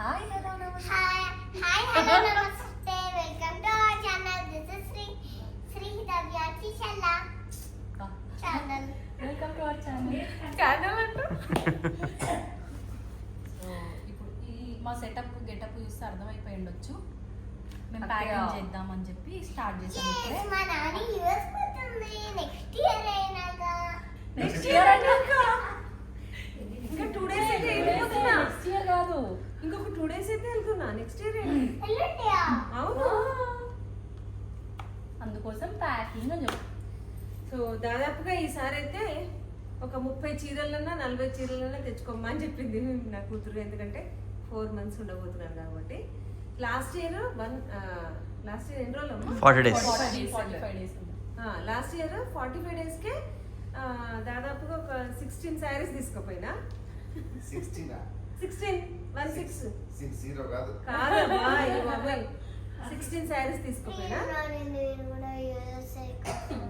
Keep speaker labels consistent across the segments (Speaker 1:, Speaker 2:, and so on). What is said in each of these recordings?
Speaker 1: Hi hello నమస్తే.
Speaker 2: Hi hi hello నమస్తే. Welcome to our channel this is Sri Sri దవ్యాచి చల్ల channel
Speaker 1: welcome to our channel
Speaker 3: channel అంటూ?
Speaker 1: So ఇప్పుడు ఈ మా సెటప్ గెటప్ చూస్తే అర్థమైపోయి ఉండొచ్చు మేము. ప్యాకింగ్ చేద్దామని చెప్పి స్టార్ట్ చేసాం ఇప్పుడే.
Speaker 2: మా నాని యూఎస్ పోతుంది. నెక్స్ట్ ఇయర్ అయినాక.
Speaker 3: నెక్స్ట్ ఇయర్ అన్నాక ఇంకా టూ డేస్ అయితే వెళ్ళిపోతున్నా.
Speaker 1: నెక్స్ట్ ఇయర్ కాదు.
Speaker 3: ఇంకొక టూ డేస్ అయితే వెళ్తున్నా. నెక్స్ట్ ఇయర్ అవును?
Speaker 1: అందుకోసం ప్యాకింగ్ అని చెప్పు.
Speaker 3: సో దాదాపుగా ఈసారి అయితే ఒక ముప్పై చీరలన్నా నలభై చీరలన్నా తెచ్చుకోమని చెప్పింది నా కూతురు. ఎందుకంటే ఫోర్ మంత్స్ ఉండబోతున్నాను కాబట్టి. Last year one last year ఎన్ని రోజులు
Speaker 4: forty days
Speaker 3: last year forty five డేస్కే దాదాపుగా ఒక సిక్స్టీన్ శారీస్ తీసుకుపోయినా.
Speaker 5: సిక్స్టీనా
Speaker 3: sixteen one six
Speaker 5: six zero కాదు.
Speaker 3: కాదమ్మా ఈ మొబైల్ సిక్స్టీన్ శారీస్ తీసుకుపోయినా
Speaker 2: నేను కూడా యూఎస్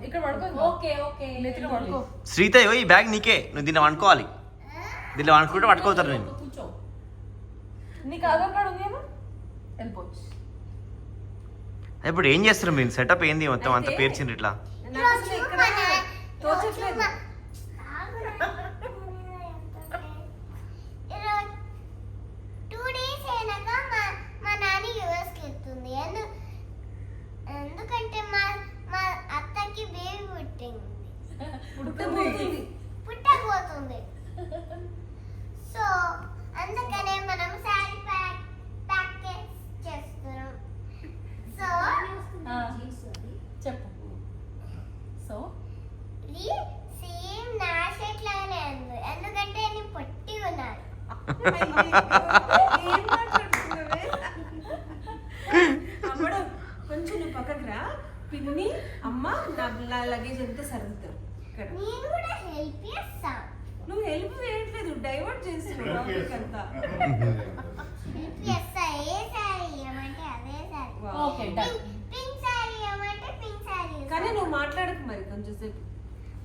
Speaker 1: ఇక్కడ పడుకో ఓకే ఓకే. నెత్తిన పడుకో.
Speaker 4: శ్రీత ఇగో ఈ బ్యాగ్ నీకే. నువ్వు దీన్ని అనుకోవాలి దీన్ని అనుకుంటే పట్టుకోతారు నేను
Speaker 1: కూర్చో. నీకు ఆధార్ కార్డు ఉంది ఏమో వెళ్ళిపోవచ్చు
Speaker 4: ఇప్పుడు ఏం చేస్తారు మీరు? సెటప్ ఏంది? మొత్తం అంత పేర్చిండ్రు ఇట్లా?
Speaker 3: తోచట్లేదు
Speaker 2: టూ డేస్ అయినాక మా మా నాని యూఎస్కి వెళ్తుంది ఎందు ఎందుకంటే మా మా అత్తకి బేబీ పుట్టింది
Speaker 3: పుట్టబోతుంది.
Speaker 2: పుట్టబోతుంది. సో అందుకనే మనం శారీ ప్యాక్ ప్యాక్ చేస్తున్నాం. సో
Speaker 1: ఆ, చెప్పు. సో?
Speaker 2: ఇది సేమ్ నా షర్ట్ లాగానే ఉంది. ఎందుకంటే నేను పొట్టి ఉన్నాను.
Speaker 3: ఏం మాట్లాడుతున్నావే? అమ్మడు కొంచెం నువ్వు పక్కకు రా. పిన్ని అమ్మ నా లగేజ్ అంతా సర్దుతారు ఇక్కడ.
Speaker 2: నేను కూడా హెల్ప్ చేస్తాను
Speaker 3: నువ్వు హెల్ప్ చేయట్లేదు డైవర్ట్ చేస్తున్నావు టాపిక్ అంతా
Speaker 2: హెల్ప్ చేస్తా ఏ శారీ ఇవ్వమంటే అదే sari
Speaker 3: Wow.
Speaker 1: Okay done
Speaker 2: pink sari ఇవ్వమంటే పింక్ శారీ
Speaker 3: కానీ నువ్వు మాట్లాడకు మరి కొంచెం సేపు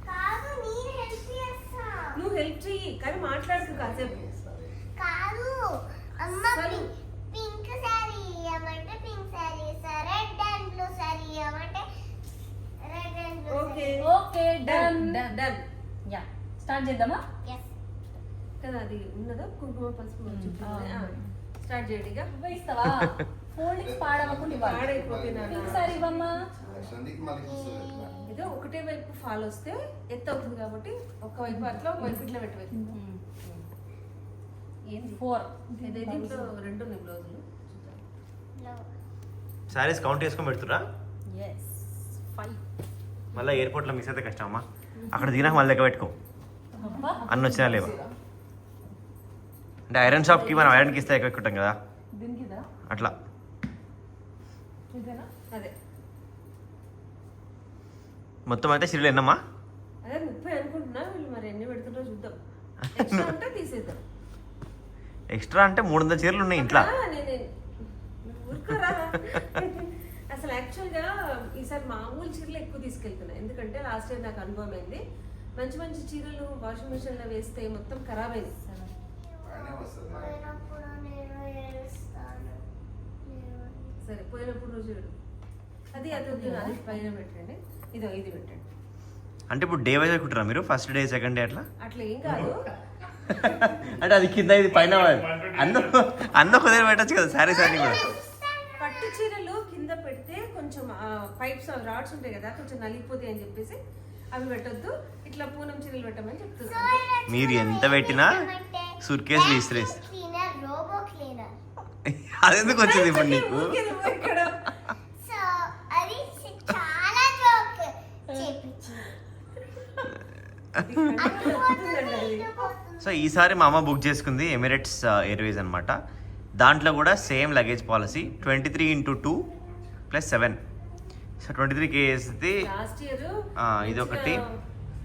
Speaker 2: కాదు నేను హెల్ప్ చేస్తా
Speaker 3: నువ్వు హెల్ప్ చెయ్యి కానీ మాట్లాడకు కాసేపు
Speaker 2: కాదు అమ్మ
Speaker 3: సరే.
Speaker 2: పింక్ శారీ ఇవ్వమంటే పింక్ శారీ ఇస్తా రెడ్ అండ్ బ్లూ శారీ ఇవ్వమంటే red and blue
Speaker 3: okay
Speaker 1: okay done
Speaker 3: done done
Speaker 1: yeah start చేద్దామా?
Speaker 3: కదా అది ఉన్నదా కుంకుమ పసుపు
Speaker 1: మ్మ్.
Speaker 3: చుట్టూ
Speaker 1: ఆ.
Speaker 3: స్టార్ట్ చేయడిగా
Speaker 1: నువ్వే ఇస్తావా ఫోల్డింగ్స్ పాడవకుండా ఇవ్వాలి.
Speaker 3: పాడైపోతే నాన్న.
Speaker 1: పింక్ సారీ ఇవ్వమ్మా.
Speaker 3: ఇదో ఒకటే వైపు ఫాల్ వస్తే ఎత్తు అవుతుంది కాబట్టి ఒక వైపు అట్లా ఒక వైపు ఇట్లా పెట్టవచ్చు ఏంది
Speaker 1: ఫోర్?
Speaker 3: ఇదే దీంట్లో రెండు ఉన్నాయి బ్లౌజులు.
Speaker 4: శారీస్ కౌంట్ చేసుకొని పెడుతురా
Speaker 1: ఎస్ ఫైవ్
Speaker 4: మళ్ళీ ఎయిర్పోర్ట్లో మిస్ అయితే కష్టం అమ్మా. అక్కడ దిగినాక మళ్ళీ లెక్క పెట్టుకో అన్న వచ్చినా లేవా? అంటే ఐరన్ షాప్కి మనం ఐరన్కి ఇస్తే ఎక్కువ ఎక్కుంటాం కదా. అట్లా. మొత్తం అయితే సీరియల్ ఎన్నమ్మా?
Speaker 3: ఎక్స్ట్రా
Speaker 4: అంటే మూడు వందల చీరలు ఉన్నాయి ఇంట్లో.
Speaker 3: అసలు యాక్చువల్గా ఈసారి మామూలు చీరలు ఎక్కువ తీసుకెళ్తున్నా ఎందుకంటే లాస్ట్ ఇయర్ నాకు అనుభవం అయింది మంచి మంచి చీరలు వాషింగ్ మిషన్లో వేస్తే మొత్తం ఖరాబ్ అయింది. సరే పోయినప్పుడు రోజు. అది అది వద్దు అది పైన పెట్టండి. ఇదో ఇది పెట్టండి.
Speaker 4: అంటే ఇప్పుడు డే వైజ్ అనుకుంటారా మీరు? ఫస్ట్ డే సెకండ్ డే అట్లా?
Speaker 3: అట్లా ఏం కాదు.
Speaker 4: అంటే అది కింద ఇది పైన అన్న అన్న కుదిరి పెట్టచ్చు కదా శారీస్ అన్ని కూడా
Speaker 3: పట్టు చీరలు కింద పెడితే కొంచెం పైప్స్ రాడ్స్ ఉంటాయి కదా కొంచెం నలిగిపోతాయి అని చెప్పేసి అవి పెట్టొద్దు. ఇట్లా పూనం చీరలు పెట్టమని చెప్తున్నాను
Speaker 4: మీరు ఎంత పెట్టినా విసిరేసి.
Speaker 2: రోబో క్లీనర్
Speaker 4: అదెందుకు వచ్చింది ఇప్పుడు నీకు?
Speaker 2: అది.
Speaker 4: సో ఈసారి మా అమ్మ బుక్ చేసుకుంది ఎమిరేట్స్ ఎయిర్వేస్ అనమాట దాంట్లో కూడా same luggage policy twenty three into two plus seven so twenty three kg
Speaker 3: last year
Speaker 4: ఆ, ఇదొకటి.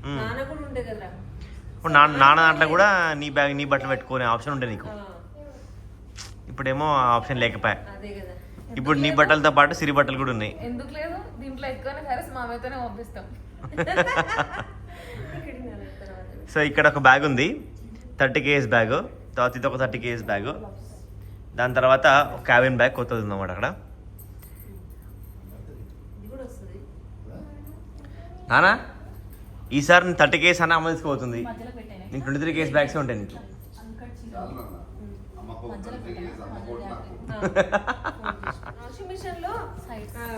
Speaker 4: మ్మ్.
Speaker 3: నాన్న కూడా ఉండే కదరా
Speaker 4: ఇప్పుడు నాన్న నాన్న దాంట్లో కూడా నీ బ్యాగ్ నీ బట్టలు పెట్టుకునే ఆప్షన్ ఉండే నీకు. ఇప్పుడేమో ఆ ఆప్షన్ లేకపోయా. ఇప్పుడు నీ బట్టలతో పాటు సిరి బట్టలు కూడా ఉన్నాయి.
Speaker 6: ఎందుకు లేదు? దీంట్లో ఎక్కువనే మామయ్యతోనే పంపిస్తాం.
Speaker 4: సో ఇక్కడ ఒక బ్యాగ్ ఉంది. థర్టీ కేఎస్ బ్యాగ్ తర్వాత ఇది ఒక థర్టీ కేఎస్ బ్యాగ్ దాని తర్వాత క్యాబిన్ బ్యాగ్ కొత్తది ఉందన్నమాట అక్కడ
Speaker 3: ఇది కూడా వస్తుంది
Speaker 4: నానా? ఈసారి నేను థర్టీ కేస్ అన్న అమ్మ తీసుకుపోతుంది
Speaker 1: మధ్యలో పెట్టాను.
Speaker 4: నీకు ట్వంటీ త్రీ కేస్ బ్యాగ్సే ఉంటాయి నీకు.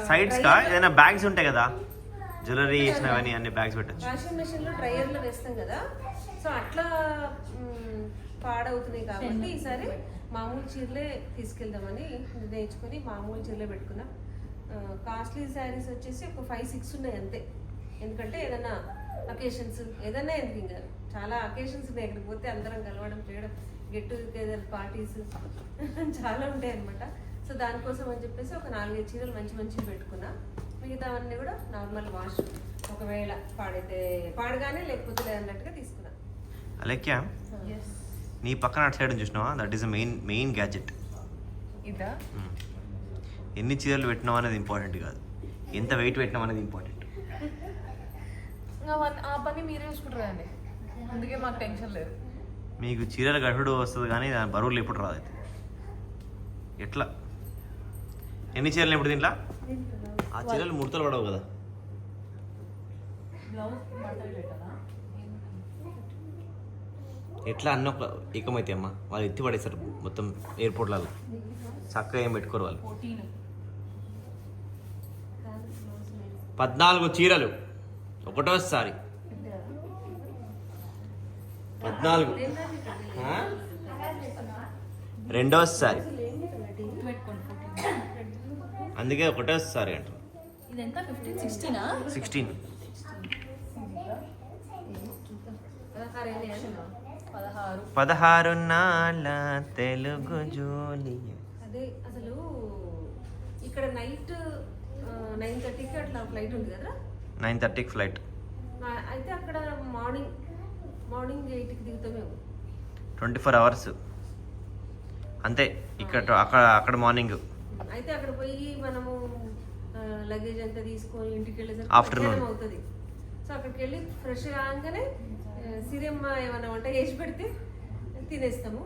Speaker 4: సైడ్స్. కా? ఏదైనా బ్యాగ్స్ ఉంటాయి కదా? జ్యువెలరీ వేసినవన్నీ అన్ని బ్యాగ్స్ పెట్టచ్చు.
Speaker 3: వాషింగ్ మిషన్లో డ్రైయర్లో వేస్తాం కదా. సో అట్లా పాడవుతున్నాయి కాబట్టి ఈసారి మామూలు చీరలే తీసుకెళ్దామని నిర్ణయించుకొని మామూలు చీరలే పెట్టుకున్నా. కాస్ట్లీ శారీస్ వచ్చేసి ఒక ఫైవ్ సిక్స్ ఉన్నాయి అంతే. ఎందుకంటే ఏదైనా అకేషన్స్ ఏదైనా ఎందుకు ఇంకా చాలా అకేషన్స్ ఉన్నాయి ఇక్కడికి పోతే అందరం కలవడం చేయడం గెట్ టుగెదర్ పార్టీస్ చాలా ఉంటాయి అనమాట సో దానికోసం అని చెప్పేసి ఒక నాలుగైదు చీరలు మంచి మంచివి పెట్టుకున్నా. మిగతావన్నీ కూడా నార్మల్ వాష్ ఒకవేళ పాడైతే పాడగానే లేకపోతే లేదన్నట్టుగా తీసుకున్నా.
Speaker 4: అలెక్యా నీ పక్కన అటు సైడ్ చూసినావా? That is main main gadget
Speaker 6: ఇదా?
Speaker 4: ఎన్ని చీరలు పెట్టినావు అనేది ఇంపార్టెంట్ కాదు. ఎంత వెయిట్ పెట్టినావు అనేది ఇంపార్టెంట్
Speaker 6: ఆ పని మీరే అందుకే మాకు టెన్షన్ లేదు.
Speaker 4: మీకు చీరలు గడుడు వస్తుంది కానీ దాని బరువులు ఎప్పుడు రాదు అయితే. ఎట్లా? ఎన్ని చీరలు ఇప్పుడు దీంట్లో? ఆ చీరలు ముడతలు పడవు కదా. ఎట్లా? అన్న ఒక ఏకమైతే అమ్మా. వాళ్ళు ఎత్తి పడేస్తారు మొత్తం ఎయిర్పోర్ట్లలో. చక్కగా ఏం పెట్టుకోరు వాళ్ళు. పద్నాలుగు చీరలు. ఒకటోసారి. పద్నాలుగు? రెండోసారి. అందుకే ఒకటోసారి అంటారు.
Speaker 1: సిక్స్టీనా
Speaker 3: పదహారు
Speaker 4: నాళ్ళ తెలుగు జోలి.
Speaker 3: అదే అసలు ఇక్కడ నైట్ నైన్ థర్టీకి అట్లా ఫ్లైట్ ఉంది కదా
Speaker 4: నైన్ థర్టీకి ఫ్లైట్.
Speaker 3: అయితే అక్కడ మార్నింగ్ మార్నింగ్ ఎయిట్కి దిగుతాం మేము.
Speaker 4: Twenty four hours. అంతే ఇక్కడ అక్కడ అక్కడ మార్నింగ్.
Speaker 3: అయితే అక్కడ పోయి మనము లగేజ్ అంతా తీసుకొని ఇంటికి వెళ్ళేసరికి. మధ్యాహ్నం అవుతుంది. సో అక్కడికి వెళ్ళి ఫ్రెష్ కాగానే సిరియమ్మ ఏమైనా వంట చేసి పెడితే తినేస్తాము.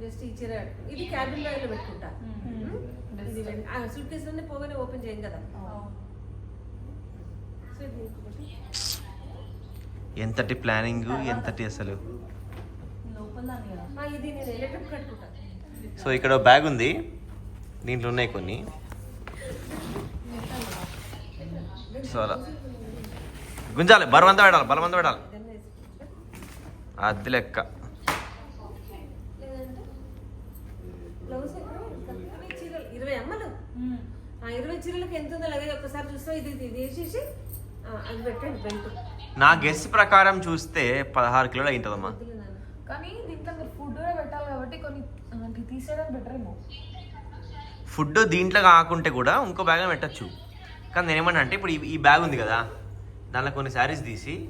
Speaker 3: జస్ట్ ఈ చీర ఇది క్యాబిన్ బ్యాగ్లో పెట్టుకుంటా. ఇది సూట్ కేసులోనే పోగానే ఓపెన్ చేయం కదా.
Speaker 4: ఎంతటి ప్లానింగ్ ఎంతటి అసలు? సో ఇక్కడ బ్యాగ్ ఉంది. దీంట్లో ఉన్నాయి కొన్ని. సో అలా. గుంజాలి బలవంతం పెడాలి బలవంతం
Speaker 3: పెడాలి.
Speaker 4: అది లెక్క.
Speaker 3: ఇరవై అమ్మలు. ఇరవై చీరలకు ఎంత ఉందో అలాగే ఒక్కసారి చూస్తాం ఇది ఇది వేసేసి అది పెట్టండి బెల్ట్.
Speaker 4: నా గెస్ ప్రకారం చూస్తే పదహారు కిలోలు అయింటుందమ్మా.
Speaker 6: కానీ దీంట్లో మీరు ఫుడ్ కూడా పెట్టాలి కాబట్టి కొన్ని అలాంటివి తీసేయడం బెటర్ ఏమో.
Speaker 4: ఫుడ్ దీంట్లో కాకుంటే కూడా ఇంకో బ్యాగ్ పెట్టచ్చు. కానీ నేను ఏమన్నా అంటే ఇప్పుడు ఈ- ఈ బ్యాగ్ ఉంది కదా దాంట్లో కొన్ని శారీస్ తీసి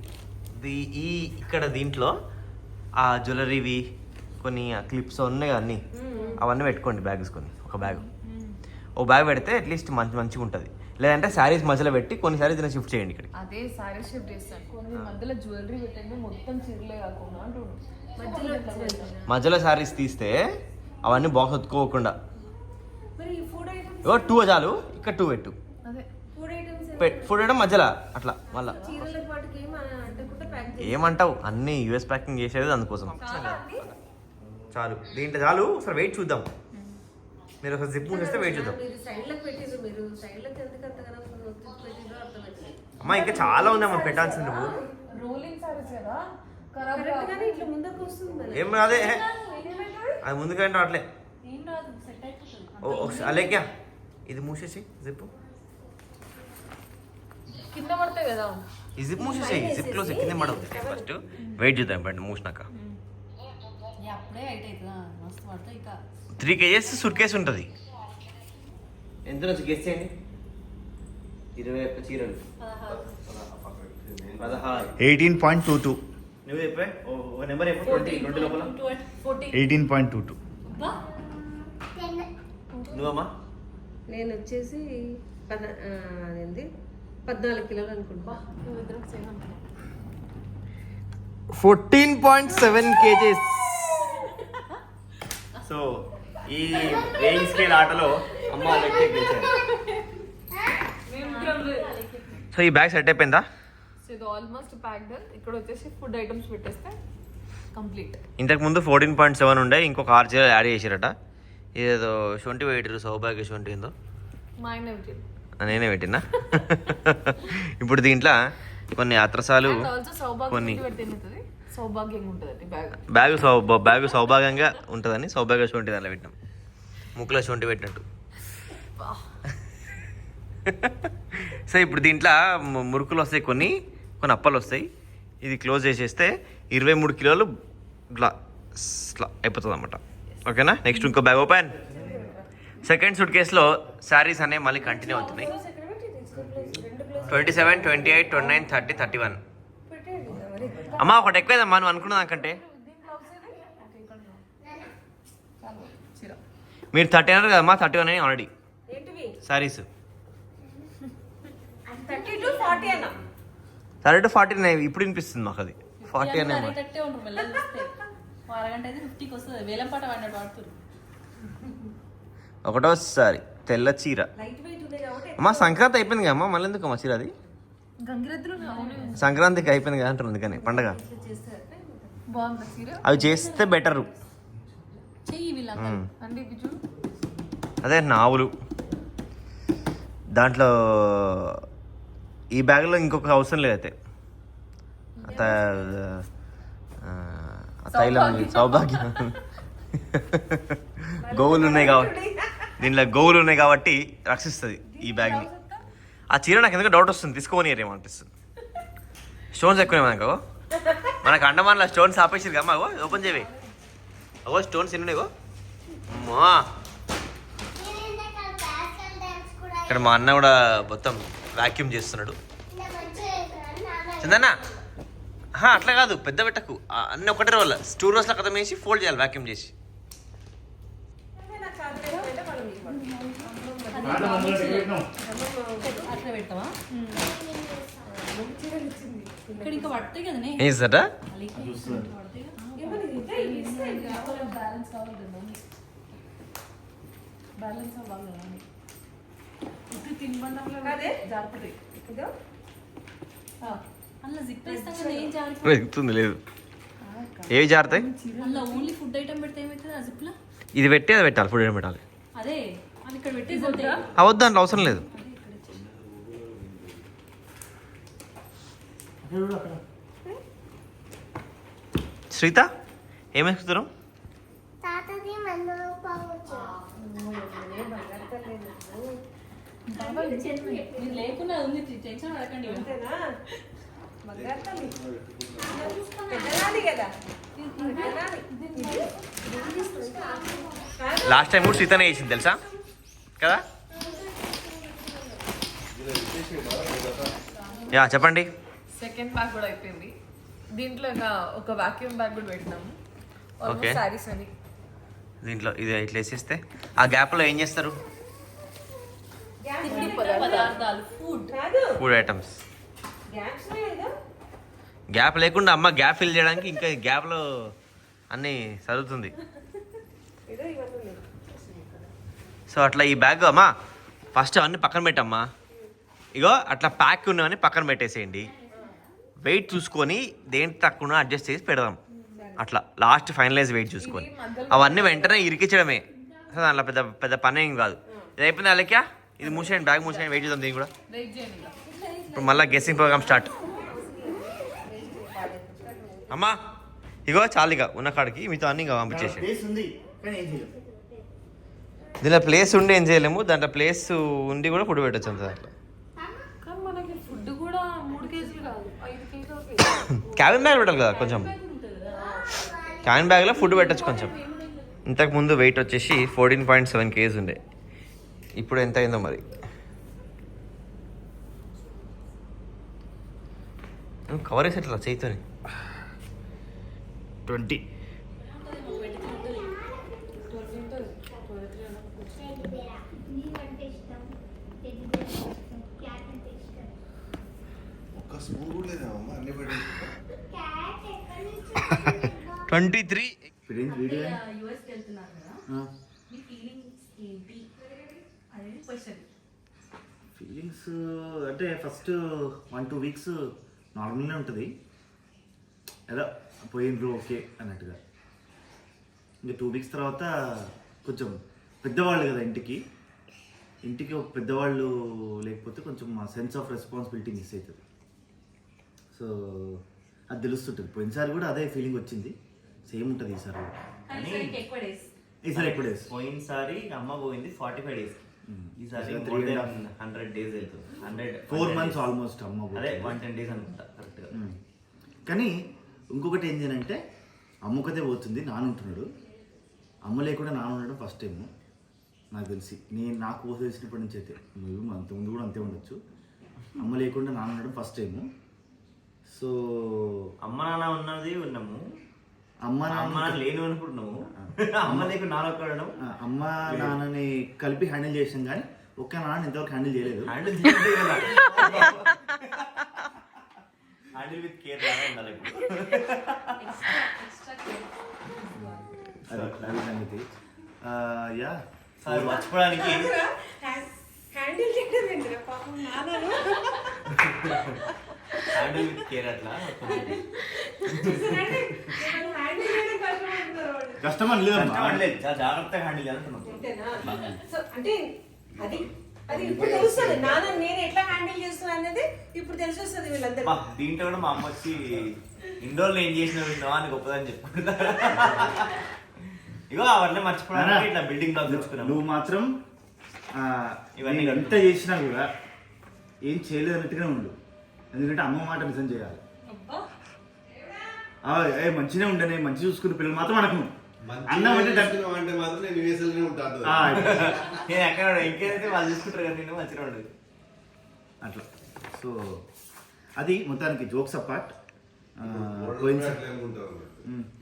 Speaker 4: ది ఈ ఇక్కడ దీంట్లో ఆ జ్యువెలరీవి కొన్ని క్లిప్స్ ఉన్నాయి కదా అన్నీ అవన్నీ పెట్టుకోండి బ్యాగ్స్ కొన్ని ఒక బ్యాగ్ ఓ బ్యాగ్ పెడితే అట్లీస్ట్ మంచి మంచిగా ఉంటుంది లేదంటే శారీస్ మధ్యలో పెట్టి కొన్ని శారీస్ దీన్ని షిఫ్ట్ చేయండి ఇక్కడ
Speaker 6: అదే సారీ షిఫ్ట్ చేస్తాను. కొన్ని మధ్యలో జ్యువెలరీ పెట్టండి మొత్తం చీరలే కాకుండా
Speaker 3: మధ్యలో
Speaker 4: శారీస్ తీస్తే అవన్నీ బాక్స్ ఒత్తుకోకుండా. టూ చాలు ఇక్కడ టూ పెట్టు.
Speaker 6: అదే
Speaker 3: ఫుడ్ ఐటమ్స్
Speaker 4: పెట్ ఫుడ్ వేయడం మధ్యలో అట్లా మళ్ళా. ఏమంటావు? అన్ని యూఎస్ ప్యాకింగ్ చేసేది అందుకోసం. చాలు. దీంట్లో చాలు ఒకసారి వెయిట్ చూద్దాం. మీరు ఒకసారి జిప్ చేస్తే వెయిట్ చూద్దాం. అమ్మా ఇంకా చాలా ఉంది అమ్మా పెట్టాల్సింది నువ్వు. ఏం అదే అది ముందుకంటే రావట్లే
Speaker 1: రాదు
Speaker 4: అలేక్యా ఇది మూసేసి జిప్
Speaker 6: కింద పడతాయి కదా?
Speaker 4: ఈ జిప్ మూసేసి జిప్ క్లోజ్ కింద పడవుతుంది ఫస్ట్ వెయిట్ చూద్దాం బట్ మూసినాక.
Speaker 1: అప్పుడే ఎయిట్ అవుతుందా? మస్తు పడితే ఇక.
Speaker 4: త్రీ కేజెస్ సూట్ కేసు ఉంటుంది. ఎంత నుంచి గెస్ చేయండి? ఇరవై ఒక్క చీరలు.
Speaker 1: పదహారు.
Speaker 7: Eighteen point two two.
Speaker 4: నువ్వు చెప్పే? ఓ నెంబర్ చెప్పు ట్వంటీ ట్వంటీ లోపల.
Speaker 7: Eighteen point two two.
Speaker 4: నువ్వమ్మా?
Speaker 3: నేను వచ్చేసి పద ఆ, అదేంటి పద్నాలుగు కిలోలు అనుకుంటా
Speaker 7: fourteen point seven kgs.
Speaker 4: So ఈ వేయింగ్ స్కేల్ ఆటలో అమ్మ గెలిచారు. సో ఈ బ్యాగ్ సెట్ అయిపోయిందా?
Speaker 6: సో ఇది ఆల్మోస్ట్ ప్యాక్డ్ ఇక్కడ వచ్చేసి ఫుడ్ ఐటమ్స్ పెట్టేస్తే కంప్లీట్
Speaker 4: ఇంతకు ముందు ఫోర్టీన్ పాయింట్ సెవెన్ ఉండే ఇంకొక ఆరు చీరలు యాడ్ చేశారట ఇదేదో ట్వంటీ పెట్టారు సౌభాగ్య ట్వంటీ ఏందో.
Speaker 6: మా ఆయన పెట్టింది
Speaker 4: నేనే పెట్టినా? ఇప్పుడు దీంట్లో కొన్ని అత్రసాలు
Speaker 6: అండ్ ఆల్సో సౌభాగ్యం
Speaker 4: కొన్ని
Speaker 6: సౌభాగ్యంగా ఉంటుంది బ్యాగ్.
Speaker 4: బ్యాగ్ సౌభాగ్యంగా ఉంటుందని సౌభాగ్య శొంఠి దాంట్లో పెట్టినాం. ముక్కులో శొంఠి పెట్టినట్టు. సో ఇప్పుడు దీంట్లో ము- మురుకులు వస్తాయి కొన్ని కొన్ని అప్పలు వస్తాయి. ఇది క్లోజ్ చేసేస్తే ఇరవై మూడు కిలోలు ఇట్లా ఇట్లా అయిపోతుంది అనమాట ఓకేనా? నెక్స్ట్ ఇంకో బ్యాగ్ ఓపెన్. సెకండ్ సూట్ కేసులో శారీస్ అనేవి మళ్ళీ కంటిన్యూ అవుతున్నాయి. Twenty seven twenty eight twenty nine thirty thirty one. అమ్మా ఒకటి ఎక్కువేదమ్మా నువ్వు అనుకున్న దానికంటే. మీరు థర్టీ అన్నారు కదమ్మా థర్టీ వన్ అని already saris
Speaker 3: thirty to forty
Speaker 4: forty ఇప్పుడు వినిపిస్తుంది మాకు అది ఫార్టీ అనే మాట.
Speaker 1: అనేటట్టే ఉంటారు వెళ్ళాలి చూస్తే ఓ అరగంట అయితే ఫిఫ్టీకి వస్తుంది. వేలం పాట వాడినట్టు వాడుతున్నారు
Speaker 4: ఒకటో సారీ తెల్ల చీర. అమ్మా సంక్రాంతి అయిపోయింది కదా అమ్మా మళ్ళీ ఎందుకు అమ్మా చీర అది? సంక్రాంతికి అయిపోయింది కదా అంటారు అందుకని పండగ. అవి చేస్తే బెటరు. అదే నావులు దాంట్లో ఈ బ్యాగ్లో ఇంకొక అవసరం ఆ, ఆ తైలం సౌభాగ్యం. గోవులు ఉన్నాయి కాబట్టి దీంట్లో గోవులు ఉన్నాయి కాబట్టి రక్షిస్తుంది ఈ బ్యాగ్ని. ఆ చీర నాకు ఎందుకు డౌట్ వస్తుంది తీసుకోని ఏమో అనిపిస్తుంది. స్టోన్స్ ఎక్కువ మనకు మనకు అండమాన్లో స్టోన్స్ ఆపేసారు కదా అగో ఓపెన్ చేయవే అగో స్టోన్స్ ఎన్ని ఉన్నాయో అమ్మా. ఇక్కడ మా అన్న కూడా మొత్తం వాక్యూమ్ చేస్తున్నాడు. చందన్న. అట్లా కాదు పెద్ద పెట్టకు. ఆ, అన్ని ఒకటే రోజుల టూ రోజుల కథం వేసి ఫోల్డ్ చేయాలి వాక్యూమ్ చేసి.
Speaker 1: పెట్టవా ఇక్కడ ఇంకా పడతాయి కదనే. బ్యాలెన్స్ అవ్వాలి కదా అని. ఇటు తినబండంలో
Speaker 3: అదే?
Speaker 1: జారిపడి
Speaker 3: ఇదో.
Speaker 1: అలా జిప్ వేస్తాం కదా ఏం జారిపడి
Speaker 4: వెతుకుతుంది లేదు. ఏవి జారుతాయి?
Speaker 1: అలా ఓన్లీ ఫుడ్ ఐటమ్ పెడితే ఏమవుతుంది ఆ జిప్లో
Speaker 4: ఇది పెట్టి అది పెట్టాలి ఫుడ్ ఏం పెట్టాలి.
Speaker 1: అదే అది ఇక్కడ పెట్టేసి
Speaker 4: అవద్దు దాంట్లో అవసరం లేదు. శ్రీత ఏం ఎక్కుతున్నాం
Speaker 2: తాతది మందులో పోవచ్చు
Speaker 1: మీరు లేకుండా ఉంది టెన్షన్ పడకండి
Speaker 3: అంతేనా బంగారు తల్లి పెద్దదాని కదా పెద్దదాని. కాదు
Speaker 4: లాస్ట్ టైం కూడా శ్రీతనే చేసింది తెలుసా కదా. యా చెప్పండి.
Speaker 6: సెకండ్ బ్యాగ్ కూడా అయిపోయింది. దీంట్లో ఇంకా ఒక వాక్యూమ్ బ్యాగ్ కూడా పెట్టినాము. ఆల్మోస్ట్ శారీస్ అని
Speaker 4: దీంట్లో ఇది ఇట్లా వేసేస్తే ఆ గ్యాప్లో ఏం చేస్తారు?
Speaker 1: తిండి పదార్థాలు. ఫుడ్
Speaker 4: ఐటమ్స్ గ్యాప్ లేకుండా అమ్మ గ్యాప్ ఫిల్ చేయడానికి ఇంకా గ్యాప్లో అన్నీ చదువుతుంది. సో అట్లా ఈ బ్యాగ్ అమ్మా ఫస్ట్ అవన్నీ పక్కన పెట్టమ్మా. ఇగో అట్లా ప్యాక్ ఉన్నవన్నీ పక్కన పెట్టేసేయండి. వెయిట్ చూసుకొని దేంటి తక్కువ అడ్జస్ట్ చేసి పెడదాం. అట్లా లాస్ట్ ఫైనలైజ్ వెయిట్ చూసుకొని. అవన్నీ వెంటనే ఇరికించడమే. సో దాంట్లో పెద్ద పెద్ద పని ఏం కాదు. ఇది అయిపోయింది అలెక్యా ఇది మూసేయండి బ్యాగ్ మూసేయండి వెయిట్ చేద్దాం దీన్ని కూడా. ఇప్పుడు మళ్ళీ గెస్సింగ్ ప్రోగ్రామ్ స్టార్ట్. అమ్మా ఇగో చాలు ఇక ఉన్న కాడికి మీతో అన్ని ఇంకా పంపించేసి
Speaker 5: ప్లేస్ ఉంది కానీ ఏం చేయలేదు
Speaker 4: దీనిలో ప్లేస్ ఉండి ఏం చేయలేము దాంట్లో ప్లేస్ ఉండి కూడా ఫుడ్ పెట్టచ్చు అంత దాంట్లో
Speaker 6: కానీ మనకి ఫుడ్ కూడా మూడు కేజీలు కాదు ఐదు కేజీలు
Speaker 4: క్యాబిన్ బ్యాగ్ పెట్టాలి కదా కొంచెం. క్యాబిన్ బ్యాగ్లో ఫుడ్ పెట్టచ్చు కొంచెం. ఇంతకు ముందు వెయిట్ వచ్చేసి ఫోర్టీన్ పాయింట్ సెవెన్ కేజీ ఉండే. ఇప్పుడు ఎంత అయిందో మరి? కవర్ వేసి ఎట్లా చేయితోని ట్వంటీ ట్వంటీ త్రీ.
Speaker 7: ఫీలింగ్స్ అంటే ఫస్ట్ వన్ టూ వీక్స్ నార్మల్గా ఉంటుంది. ఏదో పోయిండ్రు ఓకే అన్నట్టుగా. ఇంకా టూ వీక్స్ తర్వాత కొంచెం పెద్దవాళ్ళు కదా ఇంటికి. ఇంటికి ఒక పెద్దవాళ్ళు లేకపోతే కొంచెం మా సెన్స్ ఆఫ్ రెస్పాన్సిబిలిటీ మిస్ అవుతుంది. సో అది తెలుస్తుంటుంది. పోయినసారి కూడా అదే ఫీలింగ్ వచ్చింది. సేమ్ ఉంటుంది ఈసారి
Speaker 4: కానీ
Speaker 7: ఈసారి ఎక్కువ డేస్
Speaker 4: పోయినసారి అమ్మ పోయింది ఫార్టీ ఫైవ్ డేస్ ఈసారి మోర్ దెన్ హండ్రెడ్ డేస్ వెళ్తుంది. హండ్రెడ్
Speaker 7: ఫోర్ మంత్స్ ఆల్మోస్ట్ అమ్మ
Speaker 4: అదే. వన్ టెన్ డేస్ అనుకుంటా. కరెక్ట్గా.
Speaker 7: కానీ ఇంకొకటి ఏంటి అంటే అమ్మ ఒకతే పోతుంది నాన్న ఉంటున్నాడు అమ్మ లేకుండా నాన్న ఉండడం ఫస్ట్ టైం నాకు తెలిసి. నేను నాకు ఊహ తెలిసినప్పటి నుంచి అయితే. నువ్వు అంత ముందు కూడా అంతే ఉండొచ్చు. అమ్మ లేకుండా నాన్న ఉండడం ఫస్ట్ టైము సో
Speaker 4: అమ్మ నాన్న ఉన్నది ఉన్నాము.
Speaker 7: అమ్మ
Speaker 4: అమ్మ
Speaker 7: నాన్న
Speaker 4: నాన్న లేను అనుకుంటున్నాము అమ్మ లేకుండా నాన్న
Speaker 7: అమ్మ నాన్నని కలిపి హ్యాండిల్ చేసాం కానీ ఒక్క నాన్న ఇంతవరకు హ్యాండిల్ చేయలేదు.
Speaker 4: హ్యాండిల్ చేయండి కదా. హ్యాండిల్ విత్ కేర్ లాగా ఉండాలి
Speaker 7: అది సంగతి. ఆ, యా.
Speaker 4: అది మర్చిపోవడానికి.
Speaker 3: హ్యాండిల్ చేయడం పాపం నాన్నను.
Speaker 4: హ్యాండిల్ విత్ కేర్ అట్లా
Speaker 3: చూసారండి? మిమ్మల్ని హ్యాండిల్ చేయడం కష్టపడుతున్నారు వాళ్ళు.
Speaker 7: కష్టం అని లేదమ్మా
Speaker 4: కష్టపడలేదు చాలా జాగ్రత్తగా హ్యాండిల్ చేయాలనుకున్నాం
Speaker 3: అంతేనా? సో అంటే అది అది ఇప్పుడు తెలుస్తుంది. నాన్న నేను ఎట్లా హ్యాండిల్ చేస్తున్నా అనేది ఇప్పుడు తెలిసి వస్తుంది వీళ్ళందరూ
Speaker 4: దీంట్లో కూడా మా అమ్మ వచ్చి ఇండోర్లో ఏం చేసిన విన్నావా అని గొప్పదని చెప్పుకుంటా ఇగో అవన్నీ మర్చిపోవడానికి ఇట్లా బిల్డింగ్ బ్లాక్ తెచ్చుకున్నాము
Speaker 7: నువ్వు మాత్రం ఆ,
Speaker 4: ఇవన్నీ.
Speaker 7: ఎంత చేసినా కూడా ఏం చేయలేదు అన్నట్టుగానే ఉండు. ఎందుకంటే అమ్మ మాట నిజం చేయాలి. మంచిగా ఉండనే మంచి చూసుకున్న పిల్లలు మాత్రం అనకు అన్నం అంటే
Speaker 5: అంటే మాత్రం నేను యూఎస్ఎల్నే ఉంటాను.
Speaker 4: నేను ఎక్కడ ఇంకేదైతే వాళ్ళు చూసుకుంటారు కదా నేను మంచిగా ఉండదు.
Speaker 7: అట్లా. సో అది మొత్తానికి జోక్స్ అపార్ట్.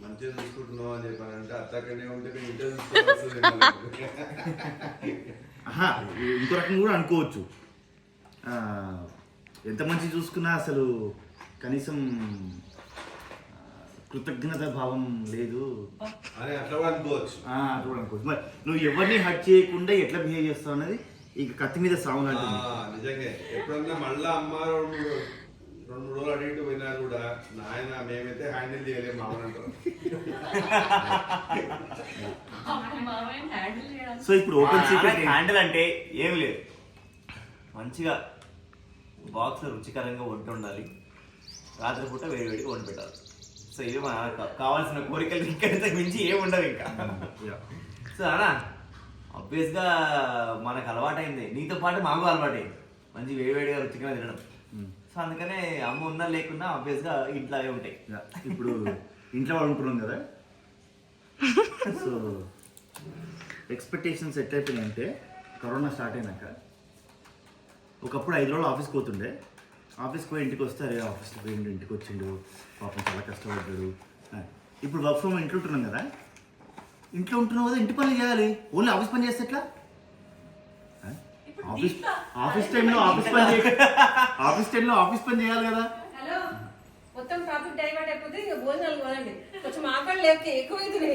Speaker 5: మంచిగా చూసుకుంటున్నావు అని చెప్పానంటే ఉంటే ఇంటర్
Speaker 7: ఇంకో రకంగా కూడా అనుకోవచ్చు. ఎంత మంచి చూసుకున్నా అసలు కనీసం కృతజ్ఞత భావం లేదు
Speaker 5: అనుకోవచ్చు.
Speaker 7: మరి నువ్వు ఎవరిని హట్ చేయకుండా ఎట్లా బిహేవ్ చేస్తావు అనేది ఇక కత్తి మీద సాగు
Speaker 5: నిజంగా. ఎప్పుడన్నా మళ్ళా అమ్మ రెండు రోజులు ఇటు పోయినా కూడా నాయన మేమైతే హ్యాండిల్ చేయలేము
Speaker 1: చేయడానికి
Speaker 7: సో ఇప్పుడు ఓపెన్ సీక్రెట్
Speaker 4: హ్యాండిల్ అంటే ఏం లేదు. మంచిగా బాక్స్ రుచికరంగా వంట ఉండాలి. రాత్రిపూట వేడి వేడిగా వండి పెట్టాలి. సో ఇది మన కావాల్సిన కోరికలు ఇంకా ఇంతకు మించి ఏమి ఉండవు ఇంకా. సో అనా ఆబ్వియస్గా మనకు అలవాటైంది. నీతో పాటు మాకు అలవాటైంది. మంచి వేడివేడిగా రుచిగా తినడం. సో అందుకనే అమ్మ ఉన్నా లేకున్నా ఆబ్వియస్గా ఇంట్లో అవే ఉంటాయి.
Speaker 7: ఇప్పుడు ఇంట్లో ఉంటున్నాం కదా. సో ఎక్స్పెక్టేషన్స్ ఎట్ అయిపోయినాయంటే కరోనా స్టార్ట్ అయినాక ఒకప్పుడు ఐదు రోజులు ఆఫీస్కి పోతుండే. ఆఫీస్కి పోయి ఇంటికి వస్తే అరే ఆఫీస్కి పోయిండు ఇంటికి వచ్చిండు. పాపం చాలా కష్టపడ్డాడు. ఇప్పుడు వర్క్ ఫ్రమ్ ఇంట్లో ఉంటున్నాం కదా? ఇంట్లో ఉంటున్నావు కదా ఇంటి పనులు చేయాలి. ఓన్లీ ఆఫీస్ పని చేస్తే ఎట్లా? ఆఫీస్ ఆఫీస్ టైంలో ఆఫీస్ పని ఆఫీస్ టైంలో ఆఫీస్ పని చేయాలి కదా?
Speaker 3: హలో. మొత్తం టాపిక్ డైవర్ట్ అయిపోతే ఇక భోజనాలు కొనండి. కొంచెం ఆకలి లేక
Speaker 1: ఏదో
Speaker 3: ఎక్కువైతుంది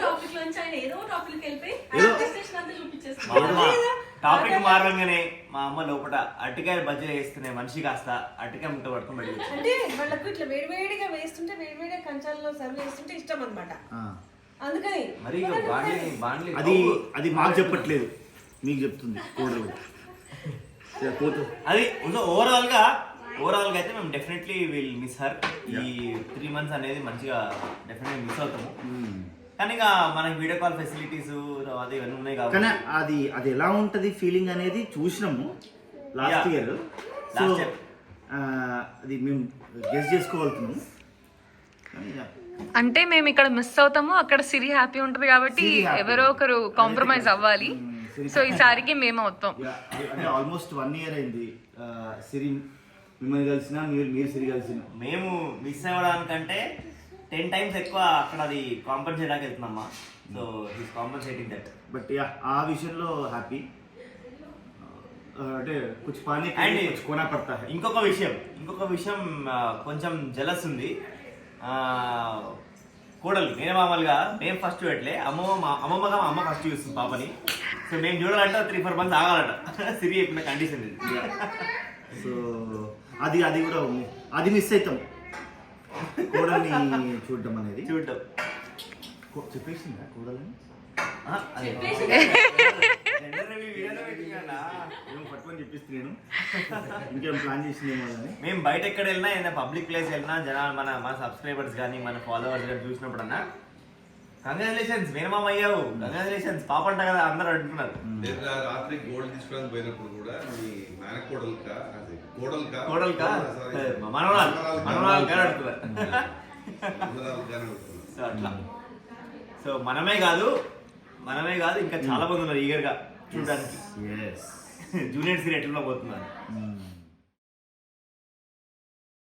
Speaker 1: టాపిక్ నుంచి ఆయన ఏదో టాపిక్ వెళ్ళిపోయి
Speaker 7: ఏదో-
Speaker 4: టాపిక్ మారగానే మా అమ్మ లోపల అరటికాయ బజ్జీలు వేస్తున్నాయి మనిషి కాస్త అరటికాయ ముట్ట బయటకు వచ్చింది.
Speaker 3: అంటే వాళ్ళకు ఇట్లా వేడివేడిగా వేస్తుంటే వేడివేడిగా కంచాలలో సర్వ్ చేస్తుంటే ఇష్టం అనమాట
Speaker 7: ఆ.
Speaker 3: అందుకని
Speaker 4: మరి ఇక బాండ్లీ బాండ్లీ
Speaker 7: అది అది మాకు చెప్పట్లేదు. మీకు చెప్తుంది కోడలు.
Speaker 4: అది ఓవరాల్గా ఓవరాల్గా అయితే మేము డెఫినెట్లీ విల్ మిస్ హర్ ఈ త్రీ మంత్స్ అనేది మంచిగా డెఫినెట్లీ మిస్ అవుతాము.
Speaker 7: మ్మ్.
Speaker 4: కానీ ఇక మనకి వీడియో కాల్ ఫెసిలిటీస్ అది ఇవన్నీ ఉన్నాయి
Speaker 7: కానీ అది అది ఎలా ఉంటది ఫీలింగ్ అనేది చూసినాము last
Speaker 4: Yeah.
Speaker 7: Year so
Speaker 4: Last year.
Speaker 7: అది మేము గెస్ చేసుకోగలుగుతున్నాము కానీ yeah.
Speaker 6: అంటే మేము ఇక్కడ మిస్ అవుతాము అక్కడ సిరి హ్యాపీ ఉంటుంది కాబట్టి
Speaker 7: సిరి happy.
Speaker 6: ఎవరో ఒకరు కాంప్రమైజ్ అవ్వాలి.
Speaker 7: మ్మ్, సిరి
Speaker 6: సో ఈసారికి మేము అవుతాం
Speaker 7: Yeah, అంటే ఆల్మోస్ట్ వన్ ఇయర్ అయింది. ఆ, సిరి మిమ్మల్ని కలిసిన మీరు మీరు సిరి కలిసిన.
Speaker 4: మేము మిస్ అవ్వడానికంటే టెన్ టైమ్స్ ఎక్కువ అక్కడ అది కాంపన్సేట్ చేయడానికి వెళ్తున్నామ్మా so he's compensating that
Speaker 7: but yeah ఆ విషయంలో హ్యాపీ అంటే కొంచెం పానీ కొంచెం కోనా పడతా.
Speaker 4: ఇంకొక విషయం ఇంకొక విషయం ఆ, కొంచెం జలస్ ఉంది. ఆ, కోడలు నేను మామూలుగా మేము ఫస్ట్ పెట్టలే. అమ్మమ్మ మా- అమ్మమ్మగా మా అమ్మ ఫస్ట్ చూస్తుంది పాపని. సో మేము చూడాలంటే త్రీ ఫోర్ మంత్స్ ఆగాలట. సిరి చెప్పిన కండిషన్ ఇది.
Speaker 7: సో అది అది కూడా ఉంది అది మిస్ అవుతాం. కోడల్ని చూడడం అనేది?
Speaker 4: చూడటం
Speaker 7: కో- చెప్పేసిందా కోడలని? ఇంకేం ప్లాన్ చేసిందేమో
Speaker 4: మేము బయట ఎక్కడ వెళ్ళినా ఏదైనా పబ్లిక్ ప్లేస్ వెళ్ళినా జనాలు మన మన సబ్స్క్రైబర్స్ కానీ మన ఫాలోవర్స్ కానీ చూసినప్పుడు అన్న కంగ్రాచులేషన్స్ మినిమం అయ్యావు కంగ్రాచులేషన్స్ పాపంట కదా అందరూ అంటున్నారు.
Speaker 5: రాత్రి గోల్డ్ తీసుకోవడానికి పోయినప్పుడు కూడా మీ మేనకోడలుకా
Speaker 4: సో అట్లా. సో మనమే కాదు మనమే కాదు ఇంకా చాలా మంది ఉన్నారు ఈగర్ గా చూడడానికి.
Speaker 7: ఎస్
Speaker 4: జూనియర్ సీరియట్ ఎట్లా పోతున్నారు?
Speaker 7: Mm.